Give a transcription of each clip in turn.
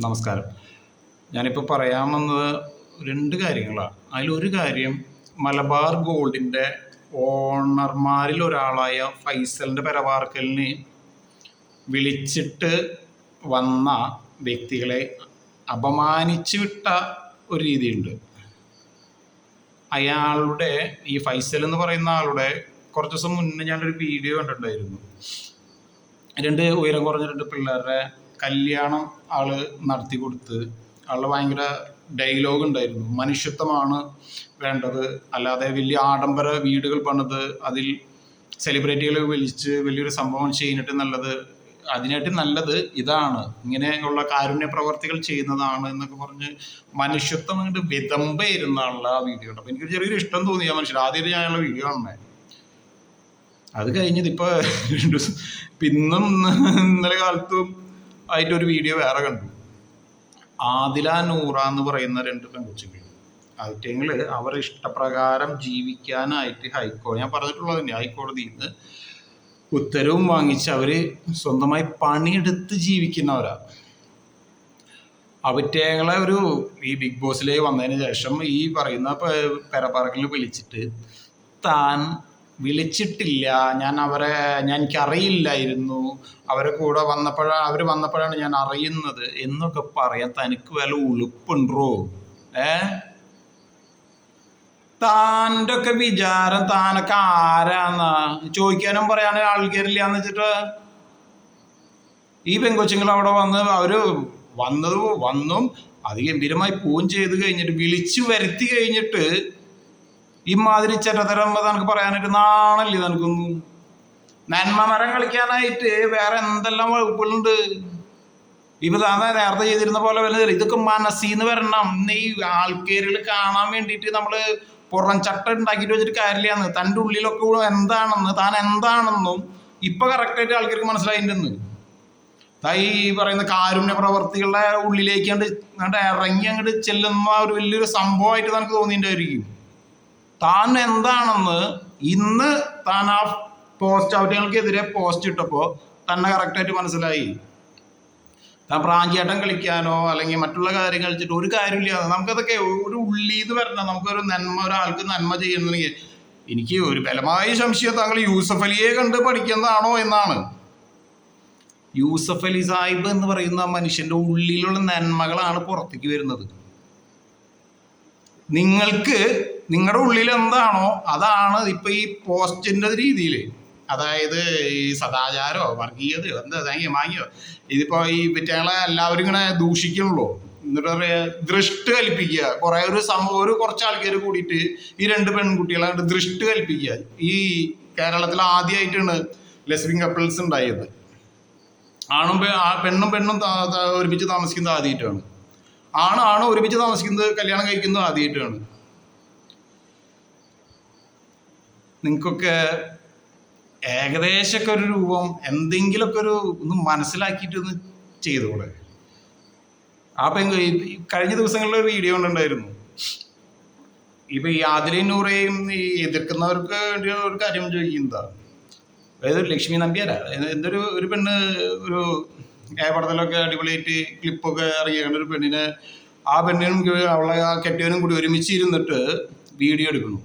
നമസ്കാരം. ഞാനിപ്പോൾ പറയാൻ വന്നത് രണ്ട് കാര്യങ്ങളാണ്. അതിലൊരു കാര്യം മലബാർ ഗോൾഡിന്റെ ഓണർമാരിൽ ഒരാളായ ഫൈസലിന്റെ പെരവാർക്കലിന് വിളിച്ചിട്ട് വന്ന വ്യക്തികളെ അപമാനിച്ചു വിട്ട ഒരു രീതിയുണ്ട്. അയാളുടെ ഈ ഫൈസൽ എന്ന് പറയുന്ന ആളുടെ കുറച്ച് ദിവസം മുന്നേ ഞാനൊരു വീഡിയോ കണ്ടിട്ടുണ്ടായിരുന്നു. രണ്ട് ഉയരം കുറഞ്ഞ രണ്ട് പിള്ളേരുടെ കല്യാണം ആൾ നടത്തി കൊടുത്ത് ആളുടെ ഭയങ്കര ഡയലോഗ് ഉണ്ടായിരുന്നു. മനുഷ്യത്വമാണ് വേണ്ടത്. അല്ലാതെ വലിയ ആഡംബര വീടുകൾ പണിത് അതിൽ സെലിബ്രിറ്റികളെ വിളിച്ച് വലിയൊരു സംഭവം ചെയ്യുന്നിട്ട് നല്ലത് അതിനായിട്ട് നല്ലത് ഇതാണ്. ഇങ്ങനെയുള്ള കാരുണ്യ പ്രവർത്തികൾ ചെയ്യുന്നതാണ് എന്നൊക്കെ പറഞ്ഞ് മനുഷ്യത്വം കണ്ട് വിതമ്പയിരുന്ന ആ വീഡിയോ ഉണ്ട് അപ്പോൾ എനിക്കൊരു ചെറിയൊരു ഇഷ്ടം തോന്നി ആ മനുഷ്യർ ആദ്യം ഞാനുള്ള വീഡിയോ കാണണേ. അത് കഴിഞ്ഞത് ഇപ്പൊ പിന്നും ഇന്നും ഇന്നലെ കാലത്തും ആയിട്ട് ഒരു വീഡിയോ വേറെ കണ്ടു. ആദില നൂറ എന്ന് പറയുന്ന രണ്ട് പെൺകുട്ടികൾ അതിറ്റങ്ങൾ അവർ ഇഷ്ടപ്രകാരം ജീവിക്കാനായിട്ട് ഹൈക്കോടതി ഞാൻ പറഞ്ഞിട്ടുള്ളത് തന്നെ ഹൈക്കോടതിയിൽ നിന്ന് ഉത്തരവും വാങ്ങിച്ച് അവർ സ്വന്തമായി പണിയെടുത്ത് ജീവിക്കുന്നവരാ. അവറ്റേങ്ങളെ ഒരു ഈ ബിഗ് ബോസിലേക്ക് വന്നതിന് ശേഷം ഈ പറയുന്ന പെരപ്പാറക്കിൽ വിളിച്ചിട്ട് താൻ വിളിച്ചിട്ടില്ല. ഞാൻ അവരെ ഞാൻ എനിക്കറിയില്ലായിരുന്നു. അവരെ കൂടെ വന്നപ്പോഴാണ് അവർ വന്നപ്പോഴാണ് ഞാൻ അറിയുന്നത്. എന്നൊക്കെ പറയാൻ തനിക്ക് വല്ല ഉളുപ്പുണ്ടോ? ഏ? താന്റെ ഒക്കെ വിചാരം താനൊക്കെ ആരാന്നാ? ചോദിക്കാനും പറയാനും ആൾക്കാരില്ല എന്ന് വെച്ചിട്ട്. ഈ പെങ്കൊച്ചുങ്ങൾ അവിടെ വന്ന് അവർ വന്നതും വന്നും അത് ഗംഭീരമായി പോവും ചെയ്ത് കഴിഞ്ഞിട്ട് വിളിച്ചു വരുത്തി കഴിഞ്ഞിട്ട് ഇമാതിരി ചെറ്റത്തരം നിനക്ക് പറയാനായിട്ട് നാണല്ലേ നിനക്കൊന്നും നന്മ മരം കളിക്കാനായിട്ട് വേറെ എന്തെല്ലാം വകുപ്പുകളുണ്ട്? ഇപ്പൊ താങ്കൾ നേരത്തെ ചെയ്തിരുന്ന പോലെ വരുന്നത് ഇതൊക്കെ മനസ്സിന്ന് വരണം. നീ ആൾക്കാരിൽ കാണാൻ വേണ്ടിയിട്ട് നമ്മൾ പുറം ചട്ട ഉണ്ടാക്കിയിട്ട് വെച്ചിട്ട് കാര്യമില്ലാന്ന്. തന്റെ ഉള്ളിലൊക്കെ എന്താണെന്ന് താൻ എന്താണെന്നും ഇപ്പൊ കറക്റ്റായിട്ട് ആൾക്കാർക്ക് മനസ്സിലായിട്ടുണ്ട് താ ഈ പറയുന്ന കാരുണ്യ പ്രവർത്തികളുടെ ഉള്ളിലേക്ക് അങ്ങോട്ട് ഇറങ്ങി അങ്ങോട്ട് ചെല്ലുന്ന ഒരു വലിയൊരു സംഭവമായിട്ട് നമുക്ക് തോന്നിയിട്ടുണ്ടായിരിക്കും. താൻ എന്താണെന്ന് ഇന്ന് താൻ ആ പോസ്റ്റ് ഔട്ടുകൾക്കെതിരെ പോസ്റ്റ് ഇട്ടപ്പോൾ തന്നെ കറക്റ്റായിട്ട് മനസ്സിലായി. താൻ പ്രാഞ്ചിയാട്ടം കളിക്കാനോ അല്ലെങ്കിൽ മറ്റുള്ള കാര്യങ്ങൾ കളിച്ചിട്ട് ഒരു കാര്യമില്ല. നമുക്കതൊക്കെ ഒരു ഉള്ളീത് വരണം. നമുക്കൊരു നന്മ ഒരാൾക്ക് നന്മ ചെയ്യണമെങ്കിൽ എനിക്ക് ഒരു ബലമായ സംശയം താങ്കൾ യൂസഫ് അലിയെ കണ്ട് പഠിക്കുന്നതാണോ എന്നാണ്. യൂസഫ് അലി സാഹിബ് എന്ന് പറയുന്ന മനുഷ്യന്റെ ഉള്ളിലുള്ള നന്മകളാണ് പുറത്തേക്ക് വരുന്നത്. നിങ്ങൾക്ക് നിങ്ങളുടെ ഉള്ളിൽ എന്താണോ അതാണ് ഇപ്പൊ ഈ പോസ്റ്റിന്റെ രീതിയിൽ അതായത് ഈ സദാചാരോ വർഗീയതയോ എന്താ തേങ്ങയോ മാങ്ങിയോ ഇതിപ്പോ ഈ വിറ്റകളെ എല്ലാവരും ഇങ്ങനെ ദൂഷിക്കണല്ലോ എന്നിട്ട് പറയാ ദൃഷ്ടി കൽപ്പിക്കുക. കുറെ ഒരു സമൂഹം ഒരു കുറച്ച് ആൾക്കാർ കൂടിയിട്ട് ഈ രണ്ട് പെൺകുട്ടികളെ ദൃഷ്ട് കൽപ്പിക്കുക. ഈ കേരളത്തിൽ ആദ്യമായിട്ടാണ് ലെസ്ബിൻ കപ്പിൾസ് ഉണ്ടായത്. ആണും ആ പെണ്ണും പെണ്ണും ഒരുമിച്ച് താമസിക്കുന്നത് ആദ്യമായിട്ടാണ് ആണ് ആണ് ഒരുമിച്ച് താമസിക്കുന്നത് കല്യാണം കഴിക്കുന്നത് ആദ്യമായിട്ടാണ് നിങ്ങൾക്കൊക്കെ ഏകദേശമൊക്കെ ഒരു രൂപം എന്തെങ്കിലുമൊക്കെ ഒരു ഒന്ന് മനസ്സിലാക്കിയിട്ട് ഒന്ന് ചെയ്തോളെ ആ പെൺ കഴിഞ്ഞ ദിവസങ്ങളിൽ ഒരു വീഡിയോ ഉണ്ടായിരുന്നു ഇപ്പൊ ഈ ആദിലയും നൂറയും ഈ എതിർക്കുന്നവർക്ക് വേണ്ടിയുള്ള ഒരു കാര്യം ചോദിക്കുന്നതാണ് അതായത് ലക്ഷ്മി നമ്പ്യാരാ? എന്തൊരു ഒരു പെണ്ണ് ഒരു ഏ പടത്തിലൊക്കെ അടിപൊളിയായിട്ട് ക്ലിപ്പൊക്കെ ഇറങ്ങിയാണ് ഒരു പെണ്ണിനെ ആ പെണ്ണിനും അവളെ ആ കെട്ടിയവനും കൂടി ഒരുമിച്ച് ഇരുന്നിട്ട് വീഡിയോ എടുക്കുന്നു.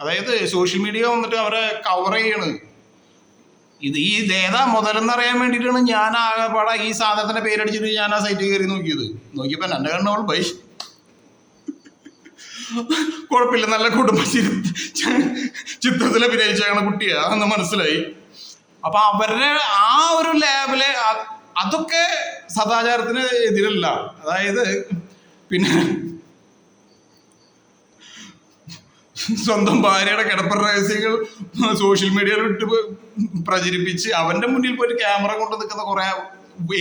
അതായത് സോഷ്യൽ മീഡിയ വന്നിട്ട് അവരെ കവർ ചെയ്യണ്. ഇത് ഈ ഇതേതാ മുതലെന്നറിയാൻ വേണ്ടിയിട്ടാണ് ഞാൻ ആകെപ്പാടെ ഈ സാധനത്തിന്റെ പേരടിച്ചിട്ട് ഞാൻ ആ സൈറ്റിൽ കയറി നോക്കിയത്. നോക്കിയപ്പോൾ എന്റെ കണ്ണവൾ ബൈഷ് കുഴപ്പമില്ല നല്ല കുടുംബ ചിത്രത്തിൽ അഭിനയിച്ചാണ് കുട്ടിയാ എന്ന് മനസ്സിലായി. അപ്പൊ അവരുടെ ആ ഒരു ലാബിൽ അതൊക്കെ സദാചാരത്തിന് എതിരല്ല. അതായത് പിന്നെ സ്വന്തം ഭാര്യയുടെ കിടപ്പ രഹസ്യങ്ങൾ സോഷ്യൽ മീഡിയയിൽ ഇട്ട് പ്രചരിപ്പിച്ച് അവന്റെ മുന്നിൽ പോയി ക്യാമറ കൊണ്ട് നിൽക്കുന്ന കുറെ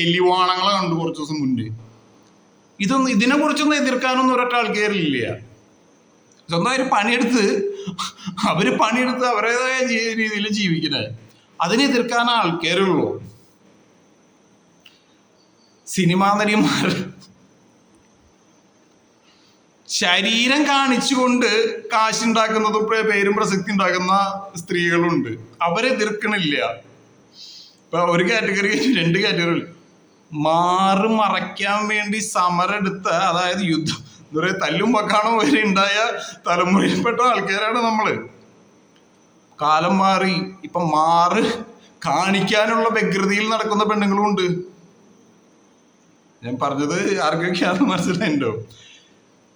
എലിവാണങ്ങളെ കണ്ടു കുറച്ച് ദിവസം മുന്നേ. ഇതൊന്നും ഇതിനെ കുറിച്ചൊന്നും എതിർക്കാനൊന്നും ഒരൊറ്റ ആൾക്കാരില്ല. സ്വന്തം അവർ പണിയെടുത്ത് അവർ പണിയെടുത്ത് അവരുടേതായ രീതിയിൽ ജീവിക്കണേ അതിനെ എതിർക്കാൻ ആൾക്കാരുള്ളൂ. സിനിമാ നടിമാർ ശരീരം കാണിച്ചുകൊണ്ട് കാശുണ്ടാക്കുന്നതും പേരും പ്രസക്തി ഉണ്ടാക്കുന്ന സ്ത്രീകളുണ്ട്. അവരെ എതിർക്കണില്ല. ഇപ്പൊ ഒരു കാറ്റഗറി രണ്ട് കാറ്റഗറി മാറി മറയ്ക്കാൻ വേണ്ടി സമരെടുത്ത അതായത് യുദ്ധം എന്താ പറയുക തല്ലും പക്കാണോ വരെ ഉണ്ടായ തലമുറയിൽപ്പെട്ട ആൾക്കാരാണ് നമ്മൾ. കാലം മാറി ഇപ്പൊ മാറ് കാണിക്കാനുള്ള വ്യഗ്രതയിൽ നടക്കുന്ന പെണ്ണുങ്ങളും ഉണ്ട് ഞാൻ പറഞ്ഞത് ആർക്കൊക്കെയാണെന്ന് മനസ്സിലായിട്ടോ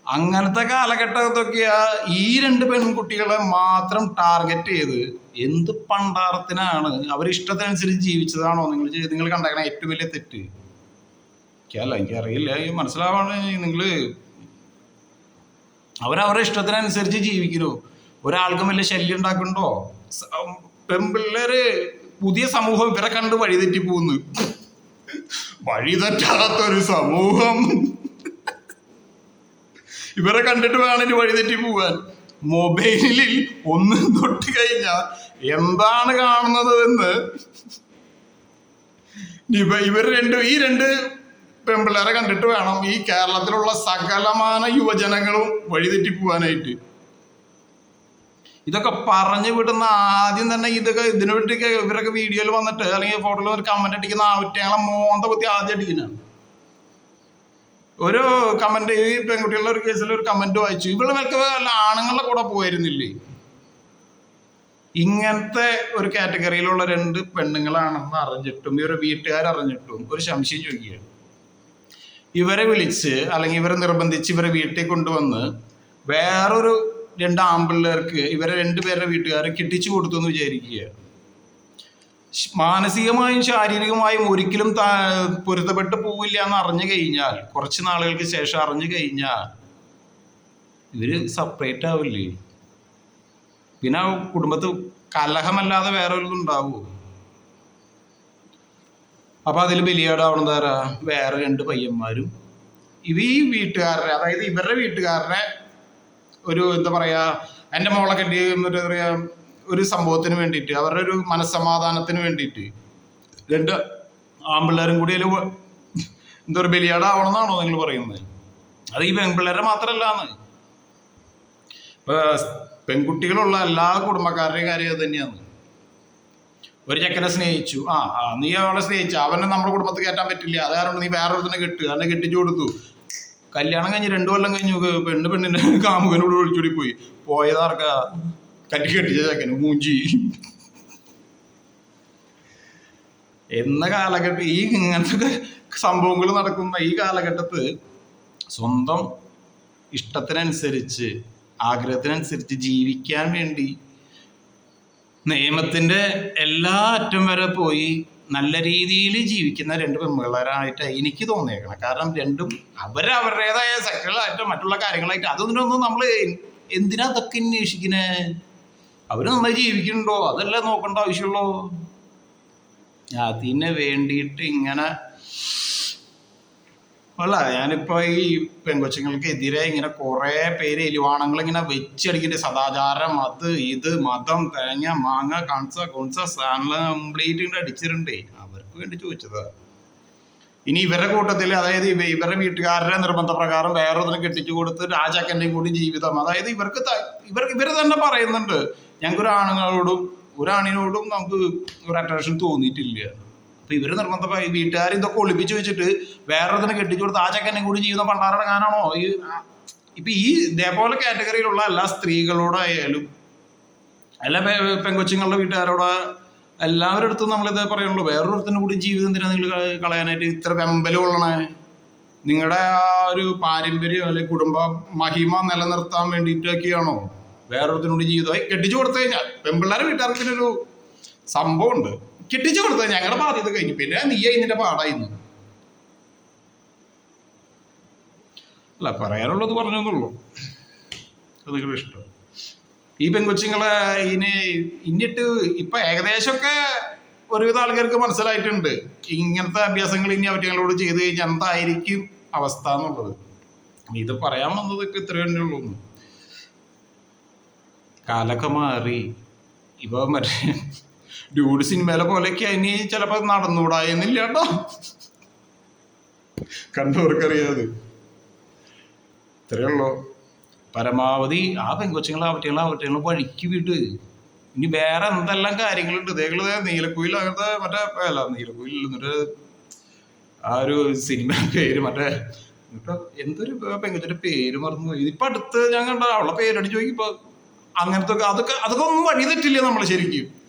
അങ്ങനത്തെ കാലഘട്ടത്തൊക്കെയാ ഈ രണ്ട് പെൺകുട്ടികളെ മാത്രം ടാർഗറ്റ് ചെയ്ത് എന്ത് പണ്ടാറത്തിനാണ് അവർ ഇഷ്ടത്തിനനുസരിച്ച് ജീവിച്ചതാണോ നിങ്ങൾ നിങ്ങൾ കണ്ടേക്കണ ഏറ്റവും വലിയ തെറ്റ്? എനിക്കല്ല എനിക്കറിയില്ല മനസ്സിലാവാണ് നിങ്ങൾ അവരവരുടെ ഇഷ്ടത്തിനനുസരിച്ച് ജീവിക്കുന്നു. ഒരാൾക്കും വലിയ ശല്യം ഉണ്ടാക്കുന്നുണ്ടോ പെൺപിള്ളേര് പുതിയ സമൂഹം ഇവരെ കണ്ട് വഴിതെറ്റി പോകുന്നു വഴിതെറ്റാത്തൊരു സമൂഹം. ഇവരെ കണ്ടിട്ട് വേണം വഴിതെറ്റി പോവാൻ. മൊബൈലിൽ ഒന്ന് തൊട്ട് കഴിഞ്ഞാൽ എന്താണ് കാണുന്നത് എന്ന്. ഇവർ രണ്ട് ഈ രണ്ട് പെൺപിള്ളേരെ കണ്ടിട്ട് വേണം ഈ കേരളത്തിലുള്ള സകലമാന യുവജനങ്ങളും വഴിതെറ്റി പോവാനായിട്ട്. ഇതൊക്കെ പറഞ്ഞു വിടുന്ന ആദ്യം തന്നെ ഇതൊക്കെ ഇതിനു വേണ്ടിയൊക്കെ ഇവരൊക്കെ വീഡിയോയിൽ വന്നിട്ട് അല്ലെങ്കിൽ ഫോട്ടോയിൽ ഒരു കമന്റ് അടിക്കുന്ന ആവറ്റങ്ങളെ മോന്ത കുത്തി ആദ്യം അടിക്കുന്നതാണ്. ഒരു കമന്റ് ഈ പെൺകുട്ടികളുടെ ഒരു കേസിൽ ഒരു കമന്റ് വായിച്ചു. ഇവൾ വെക്കുന്ന ആണുങ്ങളുടെ കൂടെ പോയിരുന്നില്ലേ? ഇങ്ങനത്തെ ഒരു കാറ്റഗറിയിലുള്ള രണ്ട് പെണ്ണുങ്ങളാണെന്ന് അറിഞ്ഞിട്ടും ഇവരുടെ വീട്ടുകാർ അറിഞ്ഞിട്ടും ഒരു സംശയം ചോദിക്കുകയാണ്. ഇവരെ വിളിച്ച് അല്ലെങ്കിൽ ഇവരെ നിർബന്ധിച്ച് ഇവരെ വീട്ടിൽ കൊണ്ടുവന്ന് വേറൊരു രണ്ട് ആമ്പിള്ളേർക്ക് ഇവരെ രണ്ടുപേരുടെ വീട്ടുകാരെ കെട്ടിച്ചു കൊടുത്തു എന്ന് വിചാരിക്കുക. മാനസികമായും ശാരീരികമായും ഒരിക്കലും പൊരുത്തപ്പെട്ട് പോവില്ല എന്ന് അറിഞ്ഞു കഴിഞ്ഞാൽ കുറച്ച് നാളുകൾക്ക് ശേഷം അറിഞ്ഞു കഴിഞ്ഞാൽ ഇവർ സെപ്പറേറ്റ് ആവില്ലേ? പിന്നെ കുടുംബത്ത് കലഹമല്ലാതെ വേറെ ഒരു ഉണ്ടാവുമോ അപ്പൊ അതിൽ ബലിയാടാവണത് ആരാ? വേറെ രണ്ട് പയ്യന്മാരും. ഇവ ഈ വീട്ടുകാരുടെ അതായത് ഇവരുടെ വീട്ടുകാരുടെ ഒരു എന്താ പറയാ എന്റെ മോളെ കെട്ടി എന്താ പറയാ ഒരു സംഭവത്തിന് വേണ്ടിയിട്ട് അവരുടെ ഒരു മനസ്സമാധാനത്തിന് വേണ്ടിയിട്ട് രണ്ട് ആമ്പിള്ളേരും കൂടി അതിൽ എന്താ പറയുക ബലിയാടാവണമെന്നാണോ നിങ്ങൾ പറയുന്നത്? അത് ഈ പെൺപിള്ളേരെ മാത്രമല്ലാന്ന്. ഇപ്പൊ പെൺകുട്ടികളുള്ള എല്ലാ കുടുംബക്കാരുടെയും കാര്യം അത് തന്നെയാണ്. ഒരു ചെക്കനെ സ്നേഹിച്ചു. ആ ആ, നീ അവളെ സ്നേഹിച്ചു. അവനെ നമ്മുടെ കുടുംബത്തിൽ കയറ്റാൻ പറ്റില്ല. അത് കാരണം നീ വേറെ ഒരുത്തിനെ കെട്ടു അവനെ കെട്ടിച്ചു കൊടുത്തു. കല്യാണം കഴിഞ്ഞ് രണ്ടു കൊല്ലം കഴിഞ്ഞു പെണ്ണ് പെണ്ണിന്റെ കാമുകനോട് ഒളിച്ചോടി പോയി. പോയതാർക്ക കറ്റി കെട്ടിച്ച ചെക്കന് മൂഞ്ചി. എന്ന കാലഘട്ടം ഈ ഇങ്ങനത്തെ സംഭവങ്ങൾ നടക്കുന്ന ഈ കാലഘട്ടത്ത് സ്വന്തം ഇഷ്ടത്തിനനുസരിച്ച് ആഗ്രഹത്തിനനുസരിച്ച് ജീവിക്കാൻ വേണ്ടി നിയമത്തിന്റെ എല്ലാ അറ്റം വരെ പോയി നല്ല രീതിയിൽ ജീവിക്കുന്ന രണ്ട് പെൺപിള്ളേരായിട്ട് എനിക്ക് തോന്നിയേക്കണം. കാരണം രണ്ടും അവരവരുടേതായ സെക്ഷലായിട്ട് മറ്റുള്ള കാര്യങ്ങളായിട്ട് അതൊന്നും നമ്മൾ എന്തിനാ അതൊക്കെ അന്വേഷിക്കണേ? അവർ നന്നായി ജീവിക്കുന്നുണ്ടോ? അതല്ലേ നോക്കേണ്ട ആവശ്യമുള്ളൂ. അതിന് വേണ്ടിയിട്ട് ഇങ്ങനെ അല്ല ഞാനിപ്പോ ഈ പെൺകൊച്ചുങ്ങൾക്ക് എതിരെ ഇങ്ങനെ കുറെ പേര് എലിവാണങ്ങൾ ഇങ്ങനെ വെച്ചടിക്കണ്ടേ. സദാചാരം അത് ഇത് മതം തേങ്ങ മാങ്ങ കൺസ കൊൺസ കംപ്ലീറ്റ് ഇങ്ങനെ അടിച്ചിട്ടുണ്ടേ. അവർക്ക് വേണ്ടി ചോദിച്ചതാ. ഇനി ഇവരുടെ കൂട്ടത്തിൽ അതായത് ഇവ ഇവരുടെ വീട്ടുകാരുടെ നിർബന്ധപ്രകാരം വേറെ ഒന്നിനെ കെട്ടിച്ചു കൊടുത്ത് രാജാക്കന്റെയും കൂടി ജീവിതം. അതായത് ഇവർക്ക് ഇവർക്ക് ഇവർ തന്നെ പറയുന്നുണ്ട്. ഞങ്ങൾക്ക് ഒരു ആണുങ്ങളോടും ഒരു ആണിനോടും നമുക്ക് ഒരു അട്രാക്ഷൻ തോന്നിയിട്ടില്ല. അപ്പൊ ഇവർ നിർബന്ധമായി വീട്ടുകാർ ഇതൊക്കെ ഒളിപ്പിച്ച് വെച്ചിട്ട് വേറെ ഒന്നിനെ കെട്ടിച്ചു കൊടുത്ത് ആ ചക്കനെ കൂടി ജീവിതം പണ്ടാറടങ്ങാനാണോ? ഈ ഇപ്പൊ ഈ ഇതേപോലെ കാറ്റഗറിയിലുള്ള എല്ലാ സ്ത്രീകളോടായാലും എല്ലാ പെങ്കൊച്ചുങ്ങളുടെ വീട്ടുകാരോട് എല്ലാവരുടെ അടുത്തും നമ്മളിത് പറയുള്ളൂ. വേറൊരുത്തിനും കൂടി ജീവിതം എന്തിനാ നിങ്ങൾ കളയാനായിട്ട് ഇത്ര വെമ്പൽ കൊള്ളണേ? നിങ്ങളുടെ ആ ഒരു പാരമ്പര്യം അല്ലെങ്കിൽ കുടുംബ മഹിമ നിലനിർത്താൻ വേണ്ടിയിട്ടൊക്കെയാണോ? വേറൊരുത്തിനോട് ജീവിതമായി കെട്ടിച്ചു കൊടുത്തു കഴിഞ്ഞാൽ പെൺപിള്ളേരെ വീട്ടുകാർക്കിനൊരു സംഭവമുണ്ട്. കെട്ടിച്ചു കൊടുത്തത് ഞങ്ങളുടെ ബാധ്യത കഴിഞ്ഞു. പിന്നെ നീ ഇതിന്റെ പാടായിരുന്നു. അല്ല പറയാനുള്ളത് പറഞ്ഞെന്നുള്ളൂ അത് ഇഷ്ടം. ഈ പെൺകൊച്ചുങ്ങളെ ഇനി ഇന്നിട്ട് ഇപ്പൊ ഏകദേശമൊക്കെ ഒരുവിധ ആൾക്കാർക്ക് മനസ്സിലായിട്ടുണ്ട്. ഇങ്ങനത്തെ അഭ്യാസങ്ങൾ ഇനി അവറ്റങ്ങളോട് ചെയ്ത് കഴിഞ്ഞാൽ എന്തായിരിക്കും അവസ്ഥ എന്നുള്ളത്. ഇത് പറയാൻ വന്നതൊക്കെ ഇത്ര തന്നെ ഉള്ളൂ. കാലൊക്കെ മാറി. ഇപ്പൊ മറ്റേ ഡ്യൂഡ് സിനിമയിലെ പോലെയൊക്കെ ഇനി ചിലപ്പോ നടന്നുകൂടായെന്നില്ല കേട്ടോ. കണ്ടവർക്കറിയാത്. ഇത്രയേ ഉള്ളൂ. പരമാവധി ആ പെങ്കൊച്ചുങ്ങളെ അവറ്റങ്ങളെ അവറ്റങ്ങളെ വഴിക്ക് വിട്ട് ഇനി വേറെ എന്തെല്ലാം കാര്യങ്ങളുണ്ട്? ഇതേകൾ നീലക്കുയിൽ അങ്ങനത്തെ മറ്റേ അല്ല നീലക്കുയിൽ എന്നിട്ട് ആ ഒരു സിനിമ പേര് മറ്റേ എന്തൊരു പെങ്കൊച്ചിന്റെ പേര് മറന്നു പോയി ഇപ്പൊ അടുത്ത് ഞാൻ കണ്ട അവളെ പേരടി ചോദിക്കുമ്പോ അങ്ങനത്തെ അതൊക്കെ അതൊക്കെ ഒന്നും വഴി തെറ്റില്ല നമ്മൾ ശരിക്കും.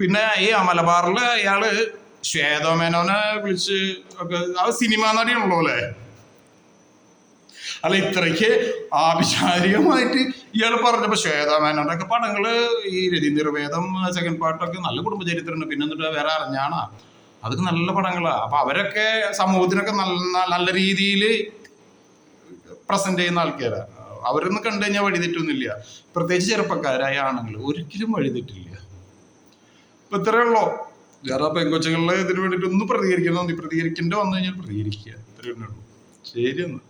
പിന്നെ ഈ മലബാറിൽ അയാൾ ശ്വേതമേനോനെ വിളിച്ച് ഒക്കെ ആ സിനിമ നടിയാണല്ലോ അല്ലേ? അല്ല ഇത്രയ്ക്ക് ആഭിചാരികമായിട്ട് ഇയാൾ പറഞ്ഞപ്പോ ശ്വേതാമേനോന്റെ ഒക്കെ പടങ്ങൾ ഈ നിർവേദം സെക്കൻഡ് പാർട്ടൊക്കെ നല്ല കുടുംബചരിത്രമുണ്ട് പിന്നെ എന്നിട്ട് വേറെ അറിഞ്ഞാണാ. അതൊക്കെ നല്ല പടങ്ങളാ. അപ്പൊ അവരൊക്കെ സമൂഹത്തിനൊക്കെ നല്ല നല്ല രീതിയിൽ പ്രസന്റ് ചെയ്യുന്ന ആൾക്കാരാ. അവരൊന്നും കണ്ടു കഴിഞ്ഞാൽ വഴിതെറ്റൊന്നുമില്ല. പ്രത്യേകിച്ച് ചെറുപ്പക്കാരായ ആണുങ്ങൾ ഒരിക്കലും വഴിതെറ്റില്ല. ഇപ്പൊ ഇത്രയേ ഉള്ളൂ? വേറെ പെങ്കൊച്ചുകളിൽ ഇതിനു വേണ്ടിയിട്ട് ഒന്ന് പ്രതികരിക്കണം. പ്രതികരിക്കേണ്ട വന്നു കഴിഞ്ഞാൽ പ്രതികരിക്കുക. ഇത്രയേ ഉള്ളൂ. ശരി എന്നാ